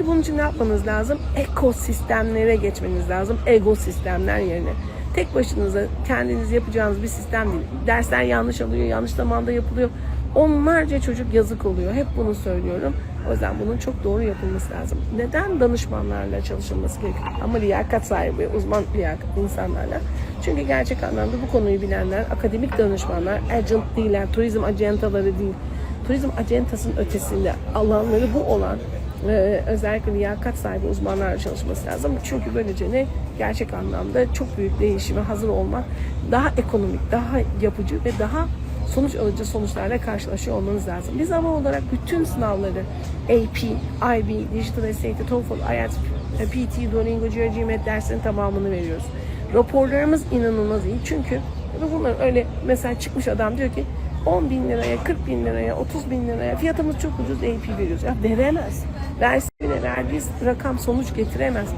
Peki bunun için ne yapmanız lazım? Ekosistemlere geçmeniz lazım. Ego sistemler yerine. Tek başınıza kendiniz yapacağınız bir sistem değil. Dersler yanlış alıyor, yanlış zamanda yapılıyor. Onlarca çocuk yazık oluyor. Hep bunu söylüyorum. O yüzden bunun çok doğru yapılması lazım. Neden danışmanlarla çalışılması gerekiyor? Ama liyakat sahibi, uzman liyakat insanlarla. Çünkü gerçek anlamda bu konuyu bilenler, akademik danışmanlar, agent değiller, turizm acentaları değil. Turizm acentasının ötesinde alanları bu olan e, özellikle liyakat sahibi uzmanlarla çalışması lazım. Çünkü böylece ne? Gerçek anlamda çok büyük değişime hazır olmak, daha ekonomik, daha yapıcı ve daha sonuç alıcı sonuçlarla karşılaşıyor olmanız lazım. Biz ama olarak bütün sınavları AP, IB, Digital SAT, TOEFL, IELTS, PT, Duolingo, GRE, derslerin tamamını veriyoruz. Raporlarımız inanılmaz iyi çünkü bunlar öyle mesela çıkmış adam diyor ki 10 bin liraya, 40 bin liraya, 30 bin liraya fiyatımız çok ucuz AP veriyoruz. Ya veremez. Verse bile verdiği rakam sonuç getiremez.